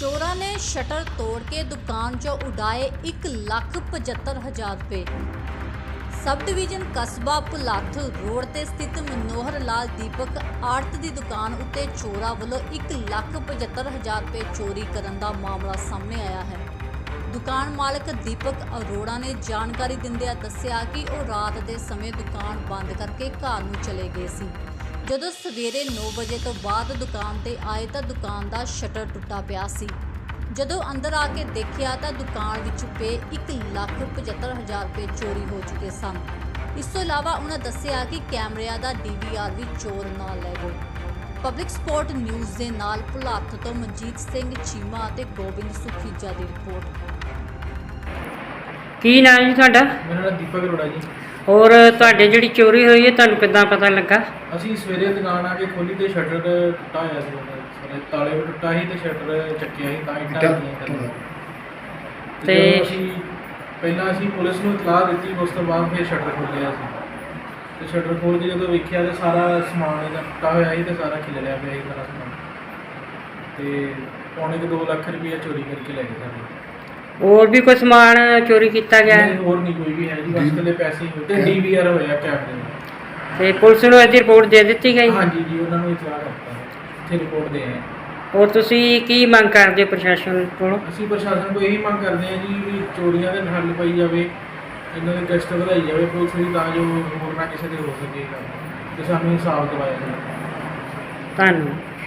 ਚੋਰਾਂ ਨੇ ਸ਼ਟਰ ਤੋੜ ਕੇ ਦੁਕਾਨ 'ਚੋਂ ਉਡਾਏ 1,75,000 ਰੁਪਏ। ਸਬ ਡਿਵੀਜ਼ਨ ਕਸਬਾ ਪੁਲਾਥ ਰੋਡ ਤੇ ਸਥਿਤ ਮਨੋਹਰ ਲਾਲ ਦੀਪਕ ਆੜਤ ਦੀ ਦੁਕਾਨ ਉੱਤੇ ਚੋਰਾਂ ਵੱਲੋਂ 1,75,000 ਰੁਪਏ ਚੋਰੀ ਕਰਨ ਦਾ ਮਾਮਲਾ ਸਾਹਮਣੇ ਆਇਆ ਹੈ। ਦੁਕਾਨ ਮਾਲਕ ਦੀਪਕ ਅਰੋੜਾ ਨੇ ਜਾਣਕਾਰੀ ਦਿੰਦਿਆਂ ਦੱਸਿਆ ਕਿ ਉਹ ਰਾਤ ਦੇ ਸਮੇਂ ਦੁਕਾਨ ਬੰਦ ਕਰਕੇ ਘਰ ਨੂੰ ਚਲੇ ਗਏ ਸੀ। ਜਦੋਂ ਸਵੇਰੇ 9 ਵਜੇ ਤੋਂ ਬਾਅਦ ਦੁਕਾਨ ਤੇ ਆਏ ਤਾਂ ਦੁਕਾਨ ਦਾ ਸ਼ਟਰ ਟੁੱਟਾ ਪਿਆ ਸੀ। ਜਦੋਂ ਅੰਦਰ ਆ ਕੇ ਦੇਖਿਆ ਤਾਂ ਦੁਕਾਨ ਵਿੱਚ ਪਏ 1,75,000 ਰੁਪਏ ਚੋਰੀ ਹੋ ਚੁੱਕੇ ਸਨ। ਇਸ ਤੋਂ ਇਲਾਵਾ ਉਹਨਾਂ ਦੱਸਿਆ ਕਿ ਕੈਮਰਿਆਂ ਦਾ ਡੀਵੀਆਰ ਵੀ ਚੋਰ ਨਾਲ ਲੈ ਗਏ। ਪਬਲਿਕ ਸਪੋਰਟ ਨਿਊਜ਼ ਦੇ ਨਾਲ ਭੁਲਾਥ ਤੋਂ ਮਨਜੀਤ ਸਿੰਘ ਚੀਮਾ ਅਤੇ ਗੋਬਿੰਦ ਸੁਖੀਜਾ ਦੀ ਰਿਪੋਰਟ। ਕੀ ਨਾਮ ਜੀ ਤੁਹਾਡਾ? ਮੇਰਾ ਨਾਮ ਦੀਪਕ ਅਰੋੜਾ ਜੀ। ਔਰ ਤੁਹਾਡੇ ਜਿਹੜੀ ਚੋਰੀ ਹੋਈ ਹੈ ਤੁਹਾਨੂੰ ਕਿੱਦਾਂ ਪਤਾ ਲੱਗਾ? ਅਸੀਂ ਸਵੇਰੇ ਦੁਕਾਨ ਆ ਕੇ ਖੋਲੀ ਤੇ ਸ਼ਟਰ ਟੁੱਟਾ ਹੋਇਆ ਸੀ। ਉਹਦਾ। ਸਾਰੇ ਤਾਲੇ ਵੀ ਟੁੱਟਾ ਸੀ ਤੇ ਸ਼ਟਰ ਚੱਕਿਆ ਸੀ ਤਾਂ ਇੱਟਾਂ ਲੱਗੀਆਂ ਥੱਲੇ। ਤੇ ਤੇ- ਜਦੋਂ ਅਸੀਂ ਪਹਿਲਾਂ ਅਸੀਂ ਪੁਲਿਸ ਨੂੰ ਇਤਲਾਹ ਦਿੱਤੀ ਉਸ ਤੋਂ ਬਾਅਦ ਫਿਰ ਸ਼ਟਰ ਖੋਲ੍ਹਿਆ ਸੀ। ਤੇ ਸ਼ਟਰ ਖੋਲ੍ਹ ਕੇ ਜਦੋਂ ਵੇਖਿਆ ਤੇ ਸਾਰਾ ਸਮਾਨ ਇਹਦਾ ਟੁੱਟਾ ਹੋਇਆ ਸੀ ਤੇ ਸਾਰਾ ਖਿਲ ਲਿਆ ਪਿਆ ਸੀ ਸਾਰਾ ਸਮਾਨ। ਤੇ ਪੌਣੇ ਕੁ 2 ਲੱਖ ਰੁਪਏ ਚੋਰੀ ਕਰਕੇ ਲੈ ਗਏ ਸਾਡੇ। ਹੋਰ ਵੀ ਕੋਈ ਸਮਾਨ ਚੋਰੀ ਕੀਤਾ ਗਿਆ? ਨਹੀਂ, ਹੈ? ਹੋਰ ਨਹੀਂ ਕੋਈ ਵੀ ਹੈ ਜੀ ਬਸ ਇਕੱਲੇ ਪੈਸੇ ਹੀ ਹੋਏ। ਤੇ ਡੀਵੀਆਰ ਹੋਇਆ ਦਾ ਤੇ ਪੁਲਿਸ ਨੂੰ ਇਹਦੀ ਰਿਪੋਰਟ ਦੇ ਦਿੱਤੀ ਗਈ? ਹਾਂਜੀ ਜੀ ਉਹਨਾਂ ਨੂੰ ਇਤਲਾਹ ਕਰਤਾ ਇੱਥੇ ਰਿਪੋਰਟ ਦੇ ਆਏ। ਹਾਂ। ਔਰ ਤੁਸੀਂ ਕੀ ਮੰਗ ਕਰਦੇ ਹੋ ਪ੍ਰਸ਼ਾਸਨ ਕੋਲੋਂ? ਅਸੀਂ ਪ੍ਰਸ਼ਾਸਨ ਕੋਲ ਇਹੀ ਮੰਗ ਕਰਦੇ ਹਾਂ ਜੀ ਵੀ ਚੋਰੀਆਂ ਦੇ ਹੱਲ ਪਾਈ ਜਾਵੇ ਇਹਨਾਂ ਦੀ ਗਸ਼ਤ ਵਧਾਈ ਜਾਵੇ ਪੁਲਿਸ ਦੀ ਤਾਂ ਜੋ ਹੋਰ ਨਾ ਕਿਸੇ ਦੇ ਹੋ ਸਕੇ। ਤੇ ਸਾਨੂੰ ਇਨਸਾਫ ਦਿਵਾਇਆ ਜਾਵੇ। ਧੰਨਵਾਦ।